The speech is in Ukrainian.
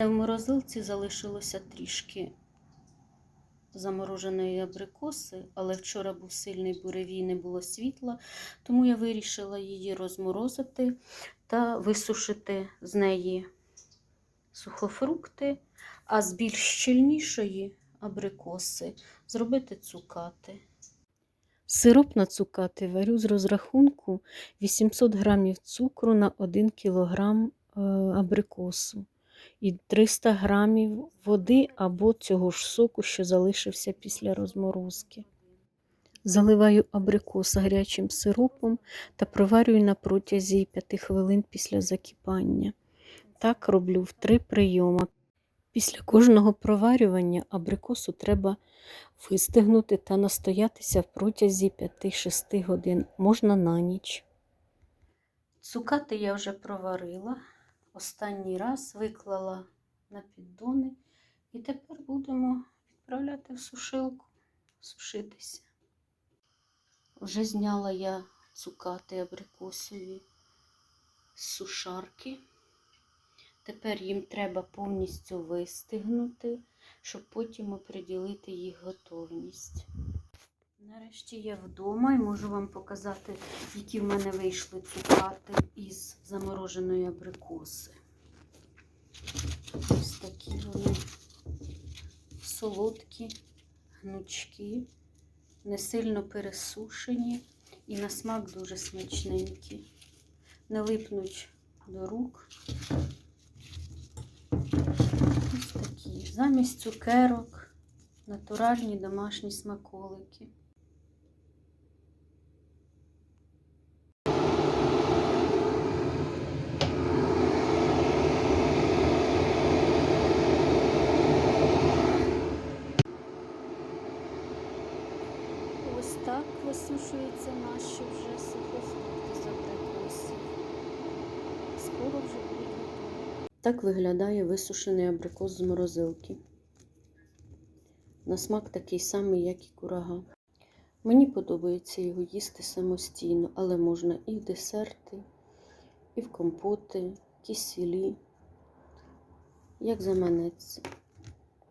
В морозилці залишилося трішки замороженої абрикоси, але вчора був сильний буревій, не було світла, тому я вирішила її розморозити та висушити з неї сухофрукти, а з більш щільнішої абрикоси зробити цукати. Сироп на цукати варю з розрахунку 800 грамів цукру на 1 кілограм е, абрикосу і 300 грамів води або цього ж соку, що залишився після розморозки. Заливаю абрикос гарячим сиропом та проварюю на протязі 5 хвилин після закипання. Так роблю в три прийоми. Після кожного проварювання абрикосу треба вистигнути та настоятися в протязі 5-6 годин, можна на ніч. Цукати я вже проварила. Останній раз виклала на піддони і тепер будемо відправляти в сушилку, сушитися. Вже зняла я цукати абрикосові сушарки. Тепер їм треба повністю вистигнути, щоб потім оприділити їх готовність. Нарешті я вдома і можу вам показати, які в мене вийшли цукати із замороженої абрикоси. Ось такі вони солодкі, гнучкі, не сильно пересушені і на смак дуже смачненькі. Не липнуть до рук. Ось такі. Замість цукерок натуральні домашні смаколики. Ось так висушуються наші вже сухофрукти з абрикосів. Скоро вже будуть. Так виглядає висушений абрикос з морозилки. На смак такий самий, як і курага. Мені подобається його їсти самостійно, але можна і в десерти, і в компоти, кисілі, як заманеться.